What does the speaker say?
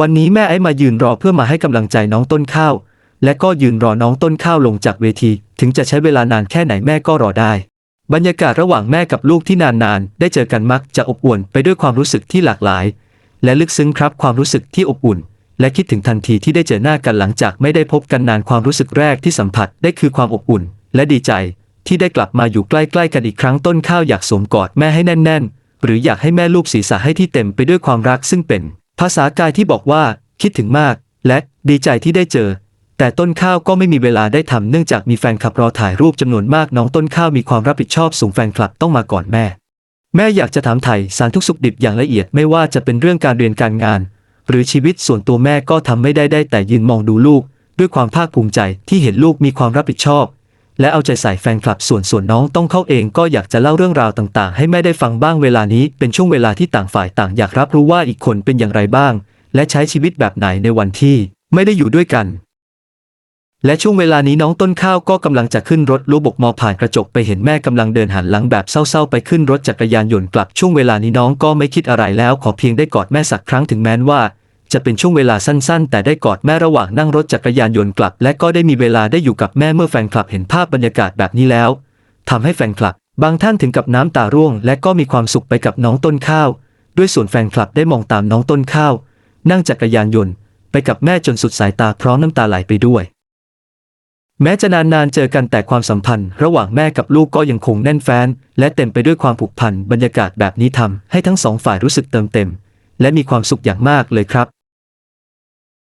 วันนี้แม่ไอ้มายืนรอเพื่อมาให้กำลังใจน้องต้นข้าว และก็ยืนรอน้องต้นข้าวลงจากเวที ถึงจะใช้เวลานานแค่ไหนแม่ก็รอได้ บรรยากาศระหว่างแม่กับลูกที่นานๆ ได้เจอกันมักจะอบอวลไปด้วยความรู้สึกที่หลากหลาย และลึกซึ้งครับความรู้สึกที่อบอุ่น และคิดถึงทันทีที่ได้เจอหน้ากันหลังจากไม่ได้พบกันนานความรู้สึกแรกที่สัมผัสได้คือความอบอุ่น และดีใจ ที่ได้กลับมาอยู่ใกล้ๆกันอีกครั้งต้นข้าวอยากสวมกอดแม่ให้แน่น ๆ หรืออยากให้แม่ลูบศีรษะให้ที่เต็มไปด้วยความรักซึ่งเป็น ภาษากายที่บอกว่า คิดถึงมาก และดีใจที่ได้เจอ แต่ต้นข้าวก็ไม่มีเวลาได้ทำเนื่องจากมีแฟนคลับรอถ่ายรูปจำนวนมากน้องต้นข้าวมีความรับผิดชอบสูงแฟนคลับต้องมาก่อนแม่ แม่อยากจะถามไถ่สารทุกสุขดิบอย่างละเอียดไม่ว่าจะเป็นเรื่องการเรียนการงาน หรือชีวิตส่วนตัวแม่ก็ทำไม่ได้ได้แต่ยืนมองดูลูก ด้วยความภาคภูมิใจที่เห็นลูกมีความรับผิดชอบ และเอาใจใส่แฟนคลับส่วนส่วนน้องต้องเข้าเองก็อยากจะเล่าเรื่องราวต่างๆ ให้แม่ได้ฟังบ้างเวลานี้เป็นช่วงเวลาที่ต่างฝ่ายต่างอยากรับรู้ว่าอีกคนเป็นอย่างไรบ้าง และใช้ชีวิตแบบไหนในวันที่ไม่ได้อยู่ด้วยกัน และช่วงเวลานี้น้องต้นข้าวก็กำลังจะขึ้นรถลูบกมอผ่านกระจกไปเห็นแม่กำลังเดินหันหลังแบบเศร้าๆ ไปขึ้นรถจักรยานยนต์กลับช่วงเวลานี้น้องก็ไม่คิดอะไรแล้วขอเพียงได้กอดแม่สักครั้งถึงแม้ว่า จะเป็นช่วงเวลาสั้นๆ แต่ได้กอดแม่ระหว่างนั่งรถจักรยานยนต์กลับ และก็ได้มีเวลาได้อยู่กับแม่เมื่อแฟนคลับเห็นภาพบรรยากาศแบบนี้แล้วทำให้แฟนคลับ บางท่านถึงกับน้ำตาร่วง และก็มีความสุขไปกับน้องต้นข้าว ด้วยส่วนแฟนคลับได้มองตามน้องต้นข้าว นั่งจักรยานยนต์ ไปกับแม่จนสุดสายตาพร้อมน้ำตาไหลไปด้วย แม้จะนานๆเจอกันแต่ความสัมพันธ์ ระหว่างแม่กับลูกก็ยังคงแน่นแฟ้นและเต็มไปด้วยความผูกพันบรรยากาศแบบนี้ทำให้ทั้งสองฝ่ายรู้สึกเติมเต็มและมีความสุขอย่างมากเลยครับ